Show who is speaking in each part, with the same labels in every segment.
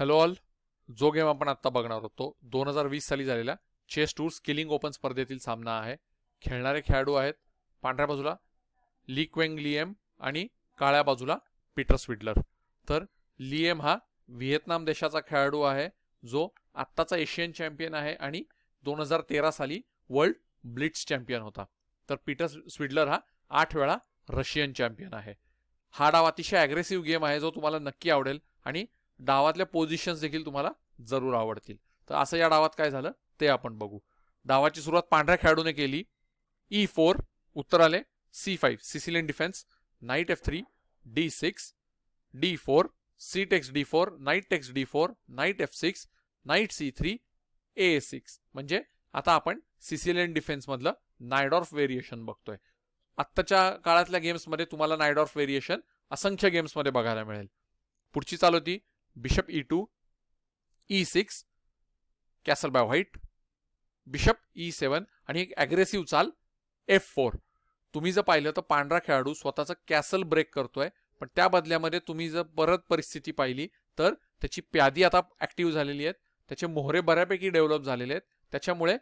Speaker 1: Hello all जो game आपण आत्ता बघणार होतो दोन हजार वीस साली झालेला चेस टूर स्किलिंग ओपन स्पर्धेतील सामना आहे. खेळणारे खेळाडू आहेत. पांढऱ्या बाजूला ली क्वेंग लिएम आणि काळ्या बाजूला पीटर स्विडलर तर लिएम हा व्हिएतनाम देशाचा खेळाडू आहे जो आत्ताचा एशियन चॅम्पियन आहे आणि दोन हजार तेरा साली वर्ल्ड ब्लिट्स चॅम्पियन होता. तर पीटर स्विडलर हा आठ वेळा रशियन चॅम्पियन आहे. हा डाव अतिशय ॲग्रेसिव्ह गेम आहे जो तुम्हाला नक्की आवडेल आणि डावातल्या पोझिशन्स देखील तुम्हाला जरूर आवडतील. तर असं या डावात काय झालं? ते आपण बघू. डावाची सुरुवात पांढऱ्या खेळाडूने केली. E ई फोर उत्तर आले. C five Sicilian defence knight f three d six d four c takes d four knight takes d four knight f six knight c three a six म्हणजे आता आपण सिसिलियन डिफेन्समधलं नायडॉर्फ व्हेरिएशन बघतोय. आत्ताच्या काळातल्या गेम्समध्ये तुम्हाला नायडॉर्फ व्हेरिएशन असंख्य गेम्समध्ये बघायला मिळेल. पुढची चाल होती. Bishop e two e six castle by white bishop e e seven आणि एक ॲग्रेसिव्ह चाल एफ फोर तुम्ही जर पाहिलं तर पांढरा खेळाडू स्वतःचं कॅसल ब्रेक करतोय पण त्या बदल्यामध्ये तुम्ही जर परत परिस्थिती पाहिली तर त्याची प्यादी आता ऍक्टिव्ह झालेली आहेत त्याचे मोहरे बऱ्यापैकी डेव्हलप झालेले आहेत त्याच्यामुळे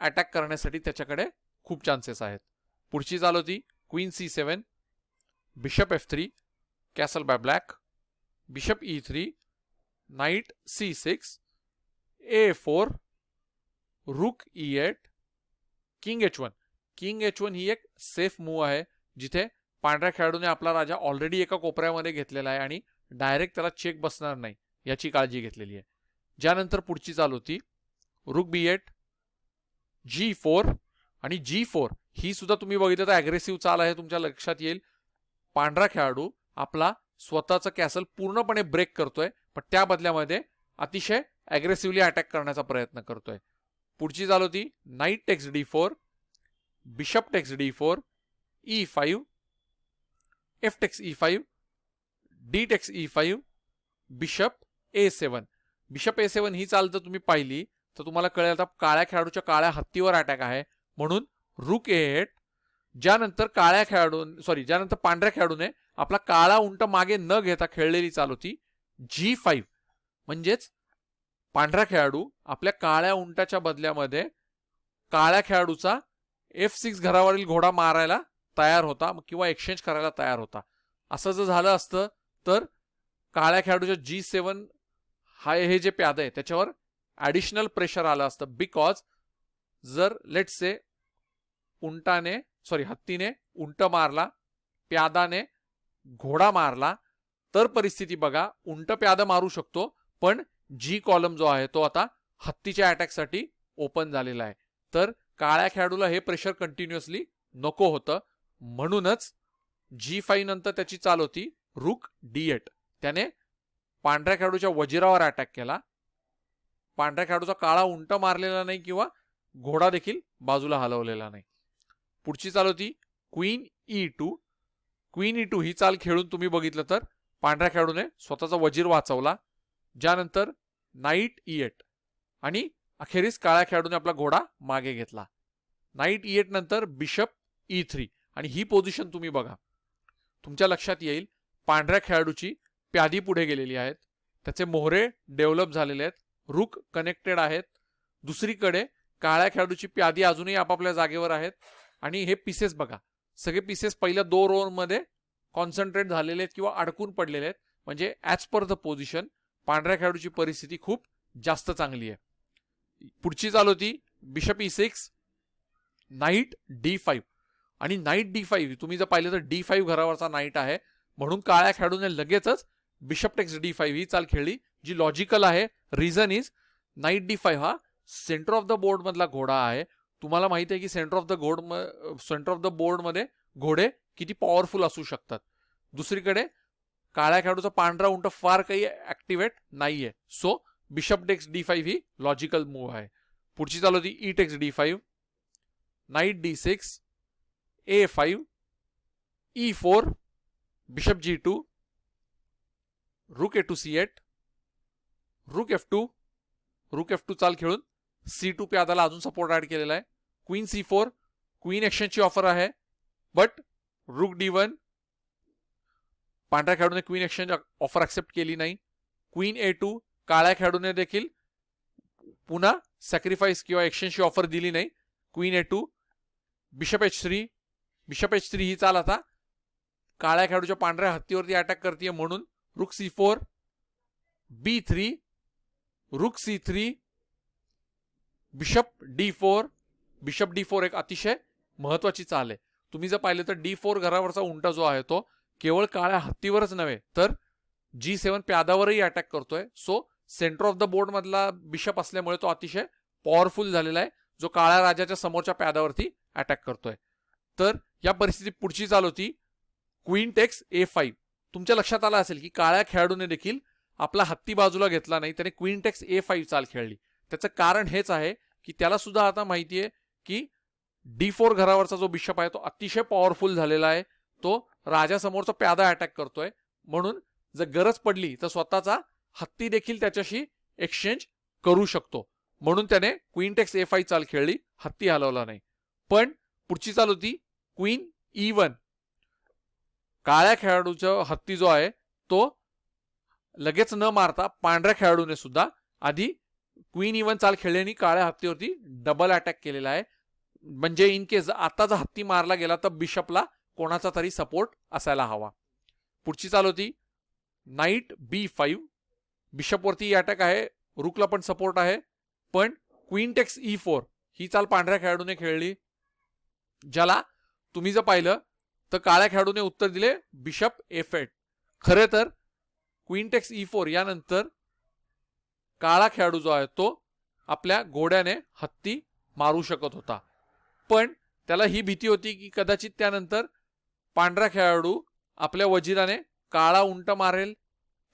Speaker 1: अटॅक करण्यासाठी त्याच्याकडे खूप चान्सेस आहेत. पुढची चाल होती queen c seven bishop f three castle by black bishop e three knight c six a four rook e eight king h one. King h one ही एक सेफ मूव आहे जिथे पांढऱ्या खेळाडूने आपला राजा ऑलरेडी एका कोपऱ्यामध्ये घेतलेला आहे आणि डायरेक्ट त्याला चेक बसणार नाही याची काळजी घेतलेली आहे. ज्यानंतर पुढची चाल होती रुक बी एट जी फोर आणि जी फोर ही सुद्धा तुम्ही बघितलं तर अग्रेसिव्ह चाल आहे तुमच्या लक्षात येईल. पांढरा खेळाडू आपला स्वतःचं कॅसल पूर्णपणे ब्रेक करतोय पण त्या बदल्यामध्ये अतिशय अग्रेसिव्हली अटॅक करण्याचा प्रयत्न करतोय. पुढची चालू होती knight takes d four bishop takes d four e five f takes e five d takes e five bishop a seven bishop a seven ही चाल जर तुम्ही पाहिली तर तुम्हाला कळेल आता काळ्या खेळाडूच्या काळ्या हत्तीवर अटॅक आहे. म्हणून रुक ए एट ज्यानंतर काळ्या खेळाडू सॉरी ज्यानंतर पांढऱ्या खेळाडूने आपला काळा उंट मागे न घेता खेळलेली चाल होती. जी फाईव्ह म्हणजेच पांढरा खेळाडू आपल्या काळ्या उंटाच्या बदल्यामध्ये काळ्या खेळाडूचा एफ सिक्स घरावरील घोडा मारायला तयार होता किंवा एक्सचेंज करायला तयार होता. असं जर झालं असतं तर काळ्या खेळाडूच्या जी सेवन हा हे जे प्याद आहे त्याच्यावर ॲडिशनल प्रेशर आलं असतं बिकॉज जर लेट से उंटाने सॉरी हत्तीने उंट मारला प्यादाने घोडा मारला तर परिस्थिती बघा उंट प्याद मारू शकतो पण जी कॉलम जो आहे तो आता हत्तीच्या अटॅकसाठी ओपन झालेला आहे. तर काळ्या खेळाडूला हे प्रेशर कंटिन्युअसली नको होतं. म्हणूनच जी फाईव्ह नंतर त्याची चाल होती रुक डी एट त्याने पांढऱ्या खेळाडूच्या वजिरावर अटॅक केला. पांढऱ्या खेळाडूचा काळा उंट मारलेला नाही किंवा घोडा देखील बाजूला हलवलेला नाही. पुढची चाल होती queen e two queen e two ही चाल खेळून तुम्ही बघितलं तर पांढऱ्या खेळाडूने स्वतःचा वजीर वाचवला ज्यानंतर नाईट ई एट आणि अखेरीस काळ्या खेळाडूने आपला घोडा मागे घेतला. नाईट ई एट नंतर बिशप ई थ्री आणि ही पोझिशन तुम्ही बघा. तुमच्या लक्षात येईल पांढऱ्या खेळाडूची प्यादी पुढे गेलेली आहेत. त्याचे मोहरे डेव्हलप झालेले आहेत. रुक कनेक्टेड आहेत. दुसरीकडे काळ्या खेळाडूची प्यादी अजूनही आपापल्या जागेवर आहेत. आणि हे पीसेस बघा. सगळे पीसेस पहिल्या दोन रोवरमध्ये कॉन्सन्ट्रेट झालेले आहेत किंवा अडकून पडलेले आहेत. म्हणजे ॲज पर द पोझिशन पांढऱ्या खेळाडूची परिस्थिती खूप जास्त चांगली आहे. पुढची चाल होती bishop e six knight d five आणि नाईट डी फाईव्ह तुम्ही जर पाहिलं तर डी फाईव्ह घरावरचा नाईट आहे. म्हणून काळ्या खेळाडूने लगेचच बिशप टेक्स डी फाईव्ह ही चाल खेळली जी लॉजिकल आहे reason is knight d five हा सेंटर ऑफ द बोर्डमधला घोडा आहे. तुम्हाला माहिती आहे की centre of the god centre of the बोर्डमध्ये घोडे किती पॉवरफुल असू शकतात. दुसरीकडे काळ्या खेळाडूचा पांढरा उंट फार काही ऍक्टिव्हेट नाहीये. So bishop takes d five ही लॉजिकल मूव्ह आहे. पुढची चालू होती e takes d five knight d six a five e four bishop g two rook a two c eight rook f two rook f two चाल खेळून C to प्यादाला अजून support add केलेला आहे. Queen C four queen एक्शनची offer आहे. But rook D one पांढऱ्या खेळाडूने queen exchange offer accept केली नाही. क्वीन ए टू काळ्या खेळाडूने देखील पुन्हा सॅक्रिफाईस किंवा एक्सचेंजची ऑफर दिली नाही. Queen a two bishop h three bishop h three ही चाल आता. काळ्या खेळाडूच्या पांढऱ्या हत्तीवरती अटॅक करते म्हणून rook c four b three rook c three bishop d four bishop d four एक अतिशय महत्वाची चाल आहे. तुम्ही जर पाहिलं तर डी फोर घरावरचा उंटा जो आहे तो केवळ काळ्या हत्तीवरच नव्हे तर जी सेवन प्यादावरही अटॅक करतोय. So centre of the board मधला बिशप असल्यामुळे तो अतिशय पॉवरफुल झालेला आहे जो काळ्या राजाच्या समोरच्या प्यादावरती अटॅक करतोय. तर या परिस्थितीत पुढची चाल होती. क्वीन टेक्स ए फाईव्ह तुमच्या लक्षात आलं असेल की काळ्या खेळाडूने देखील आपला हत्ती बाजूला घेतला नाही त्याने क्वीन टेक्स ए फाईव्ह चाल खेळली. त्याचं कारण हेच आहे की त्याला सुद्धा आता माहिती आहे की डी फोर घरावरचा जो बिशप आहे तो अतिशय पॉवरफुल झालेला आहे. तो राजासमोरचा प्यादा अटॅक करतोय. म्हणून जर गरज पडली तर स्वतःचा हत्ती देखील त्याच्याशी एक्सचेंज करू शकतो. म्हणून त्याने क्वीन टेक्स आय चाल खेळली. हत्ती हलवला नाही. पण पुढची चाल होती क्वीन ई वन काळ्या खेळाडूचा हत्ती जो आहे तो लगेच न मारता पांढऱ्या खेळाडूने सुद्धा आधी क्वीन इवन चाल खेळल्याने काळ्या हत्तीवरती डबल अटॅक केलेला आहे. म्हणजे इन केस आता जर हत्ती मारला गेला तर बिशपला कोणाचा तरी सपोर्ट असायला हवा. पुढची चाल होती नाईट बी फाईव्ह बिशपवरती अटॅक आहे रुकला पण सपोर्ट आहे. पण क्वीन टेक्स ई फोर ही चाल पांढऱ्या खेळाडूने खेळली. ज्याला तुम्ही जर पाहिलं तर काळ्या खेळाडूने उत्तर दिले बिशप एफ एट खरे तर क्वीन टेक्स ई फोर यानंतर काळा खेळाडू जो आहे तो आपल्या घोड्याने हत्ती मारू शकत होता. पण त्याला ही भीती होती की कदाचित त्यानंतर पांढरा खेळाडू आपल्या वजिराने काळा उंट मारेल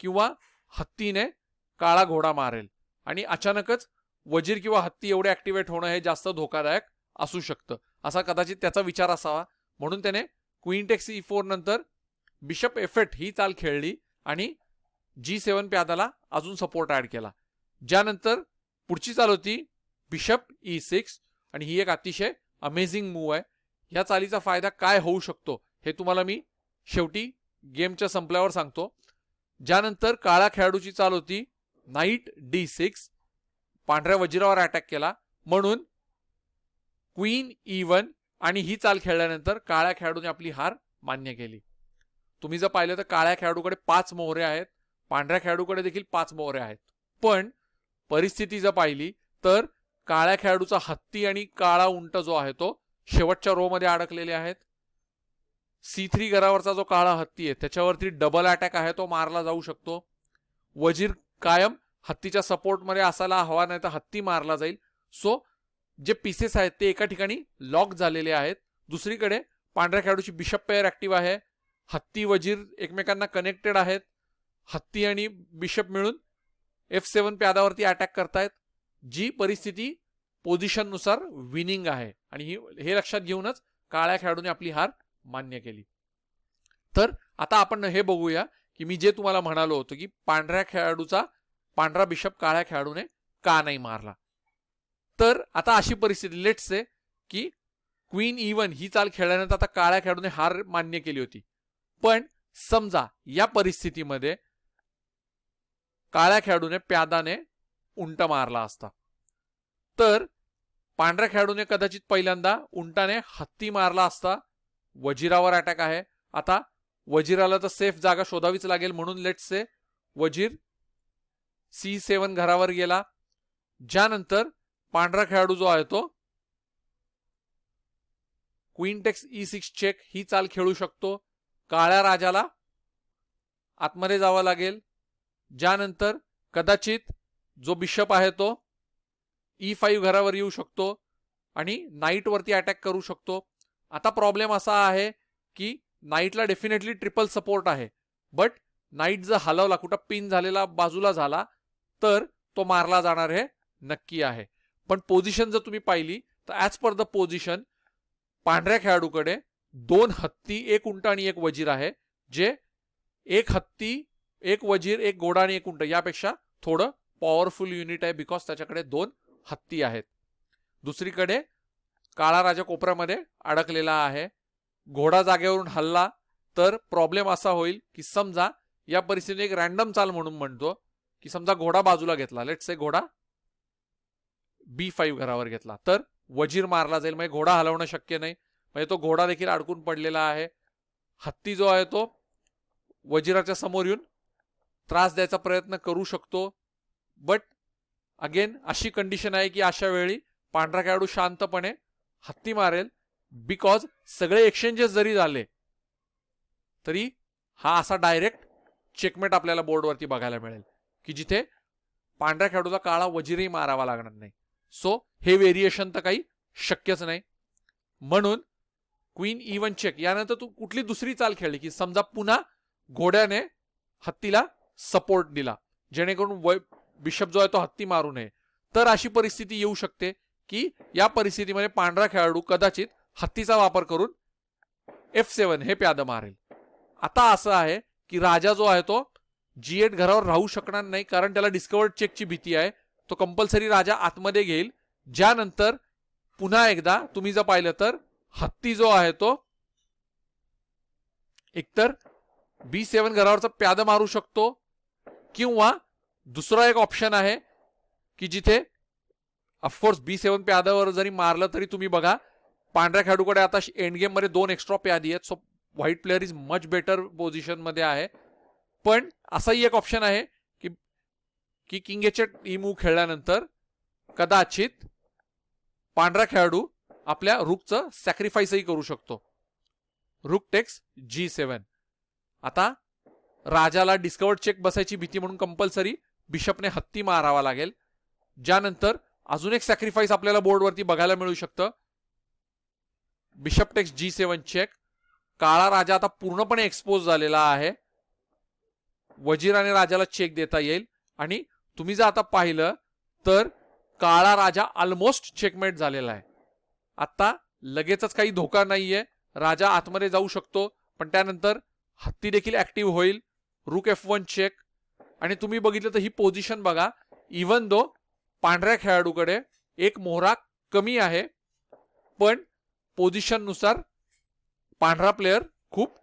Speaker 1: किंवा हत्तीने काळा घोडा मारेल. आणि अचानकच वजीर किंवा हत्ती एवढे ऍक्टिव्हेट होणं हे जास्त धोकादायक असू शकतं. असा कदाचित त्याचा विचार असावा. म्हणून त्याने क्वीनटेक्स ई फोर नंतर बिशप एफेट ही चाल खेळली आणि जी सेवन प्यादाला अजून सपोर्ट ॲड केला. ज्यानंतर पुढची चाल होती बिशप ई सिक्स आणि ही एक अतिशय अमेझिंग मूव आहे. या चालीचा फायदा काय होऊ शकतो हे तुम्हाला मी शेवटी गेमच्या संपल्यावर सांगतो. ज्यानंतर काळा खेळाडूची चाल होती नाईट डी सिक्स पांढऱ्या वजिरावर अटॅक केला. म्हणून क्वीन ई वन आणि ही चाल खेळल्यानंतर काळ्या खेळाडूने आपली हार मान्य केली. तुम्ही जर पाहिलं तर काळ्या खेळाडूकडे पाच मोहरे आहेत पांढऱ्या खेळाडूकडे देखील पाच मोहरे आहेत. पण परिस्थिती जर पाहिली तर काळ्या खेळाडूचा हत्ती आणि काळा उंट जो आहे तो शेवटच्या रो मध्ये अडकलेले आहेत. सी थ्री घरावरचा जो काळा हत्ती आहे त्याच्यावरती डबल अटॅक आहे तो मारला जाऊ शकतो. वजीर कायम हत्तीच्या सपोर्टमध्ये असायला हवा नाही तर हत्ती मारला जाईल. सो जे पीसेस आहेत ते एका ठिकाणी लॉक झालेले आहेत. दुसरीकडे पांढऱ्या खेळाडूची बिशप पेअर ऍक्टिव्ह आहे. हत्ती वजीर एकमेकांना कनेक्टेड आहेत. हत्ती आणि बिशप मिळून एफ सेवन प्यादावरती अटॅक करतायत जी परिस्थिती पोझिशननुसार विनिंग आहे. आणि ही हे लक्षात घेऊनच काळ्या खेळाडूने आपली हार मान्य केली. तर आता आपण हे बघूया की मी जे तुम्हाला म्हणालो होतो की पांढऱ्या खेळाडूचा पांढरा बिशप काळ्या खेळाडूने का नाही मारला? तर आता अशी परिस्थिती लेट्स आहे की क्वीन इवन ही चाल खेळल्यानंतर आता काळ्या खेळाडूने हार मान्य केली होती. पण समजा या परिस्थितीमध्ये काळ्या खेळाडूने प्यादाने उंट मारला असता. तर पांढऱ्या खेळाडूने कदाचित पहिल्यांदा उंटाने हत्ती मारला असता. वजिरावर अटॅक आहे. आता वजिराला तर सेफ जागा शोधावीच लागेल म्हणून let's say Wazir C seven घरावर गेला. ज्यानंतर पांढरा खेळाडू जो आहे तो queen takes e six check ही चाल खेळू शकतो. काळ्या राजाला आतमध्ये जावं लागेल. ज्यानंतर कदाचित जो बिशप आहे तो e ई फाईव्ह घरावर येऊ शकतो आणि नाईटवरती अटॅक करू शकतो. आता प्रॉब्लेम असा आहे की नाईटला डेफिनेटली ट्रिपल सपोर्ट आहे. बट नाईट जर हलवला कुठं पिन झालेला बाजूला झाला तर तो मारला जाणार हे नक्की आहे. पण पोझिशन जर तुम्ही पाहिली तर ॲज पर द पोझिशन पांढऱ्या खेळाडूकडे दोन हत्ती एक उंट आणि एक वजीर आहे जे एक हत्ती एक वजीर एक घोडा आणि एक उंट यापेक्षा थोडं पॉवरफुल युनिट आहे बिकॉज त्याच्याकडे दोन हत्ती आहेत. दुसरीकडे काळा राजा कोपऱ्यामध्ये अडकलेला आहे. घोडा जागेवरून हल्ला तर प्रॉब्लेम असा होईल की समजा या परिस्थितीने एक रॅन्डम चाल म्हणून म्हणतो की समजा घोडा बाजूला घेतला लेट से घोडा बी फाईव्ह घरावर घेतला तर वजीर मारला जाईल. म्हणजे घोडा हलवणं शक्य नाही. म्हणजे तो घोडा देखील अडकून पडलेला आहे. हत्ती जो आहे तो वजिराच्या समोर येऊन त्रास द्यायचा प्रयत्न करू शकतो. बट अगेन अशी कंडिशन आहे की अशा वेळी पांढरा खेळाडू शांतपणे हत्ती मारेल. बिकॉज सगळे एक्सचेंजेस जरी झाले तरी हा असा डायरेक्ट चेकमेट आपल्याला बोर्डवरती बघायला मिळेल. की जिथे पांढऱ्या खेळाडूला काळा वजीरही मारावा लागणार नाही. सो हे व्हेरिएशन तर काही शक्यच नाही. म्हणून क्वीन इवन चेक यानंतर तू कुठली दुसरी चाल खेळली की समजा पुन्हा घोड्याने हत्तीला सपोर्ट दिला. जेणेकरून वय बिशप जो आहे तो हत्ती मारू नये. तर अशी परिस्थिती येऊ शकते की या परिस्थितीमध्ये पांढरा खेळाडू कदाचित हत्तीचा वापर करून एफ सेवन हे प्याद मारेल. आता असं आहे की राजा जो आहे तो जी एट घरावर राहू शकणार नाही कारण त्याला डिस्कवर्ड चेकची भीती आहे. तो कंपल्सरी राजा आतमध्ये घेईल. ज्यानंतर पुन्हा एकदा तुम्ही जर पाहिलं तर हत्ती जो आहे तो एकतर बी सेवन घरावरचा प्याद मारू शकतो. किंवा दुसरा एक ऑप्शन आहे की जिथे ऑफकोर्स बी सेवन प्यादावर जरी मारलं तरी तुम्ही बघा पांढऱ्या खेळाडूकडे आता एंड गेममध्ये दोन एक्स्ट्रा प्यादी आहेत so white player is much better पोझिशनमध्ये आहे. पण असाही एक ऑप्शन आहे की की किंग एच मूव खेळल्यानंतर कदाचित पांढरा खेळाडू आपल्या रुकचं सॅक्रिफाईसही करू शकतो. रुक टेक्स जी सेवन आता राजाला डिस्कवर्ड चेक बसायची भीती म्हणून कंपल्सरी बिशपने हत्ती मारावा लागेल. ज्यानंतर अजून एक सॅक्रिफाईस आपल्याला बोर्डवरती बघायला मिळू शकतं. Bishop takes g seven check काळा राजा आता पूर्णपणे एक्सपोज झालेला आहे. वजीराने राजाला चेक देता येईल. आणि तुम्ही जर आता पाहिलं तर काळा राजा ऑलमोस्ट चेकमेट झालेला आहे. आता लगेचच काही धोका नाहीये. राजा आतमध्ये जाऊ शकतो पण त्यानंतर हत्ती देखील ऍक्टिव्ह होईल. रुक एफ वन चेक आणि तुम्ही बघितलं तर ही पोझिशन बघा. इवन दो पांढऱ्या खेळाडूकडे एक मोहरा कमी आहे पण पोझिशननुसार पांढरा प्लेअर खूप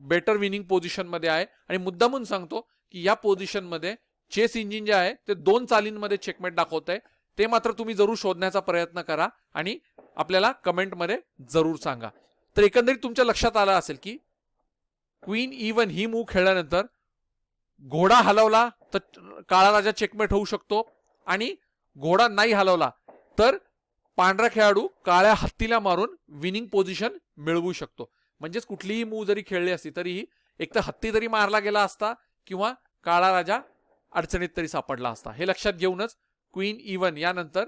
Speaker 1: बेटर विनिंग पोझिशनमध्ये आहे. आणि मुद्दामून सांगतो की या पोझिशनमध्ये चेस इंजिन जे आहे ते दोन चालींमध्ये चेकमेट दाखवत आहे ते मात्र तुम्ही जरूर शोधण्याचा प्रयत्न करा आणि आपल्याला कमेंटमध्ये जरूर सांगा. तर एकंदरीत तुमच्या लक्षात आलं असेल की क्वीन इवन ही मूव खेळल्यानंतर घोडा हलवला तर काळा राजा चेकमेट होऊ शकतो आणि घोडा नाही हलवला तर पांढरा खेळाडू काळ्या हत्तीला मारून विनिंग पोझिशन मिळवू शकतो. म्हणजेच कुठलीही मूव जरी खेळली असती तरीही एक तर हत्ती तरी मारला गेला असता किंवा काळा राजा अडचणीत तरी सापडला असता. हे लक्षात घेऊनच क्वीन इवन यानंतर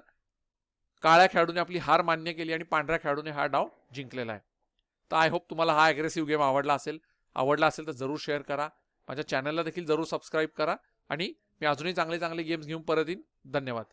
Speaker 1: काळ्या खेळाडूने आपली हार मान्य केली आणि पांढऱ्या खेळाडूने हा डाव जिंकलेला आहे. तर आय होप तुम्हाला हा अग्रेसिव्ह गेम आवडला असेल. आवडला असेल तर जरूर शेअर करा. माझ्या चॅनलला देखील जरूर सबस्क्राईब करा आणि मी अजूनही चांगले चांगले गेम्स घेऊन परत येईन. धन्यवाद.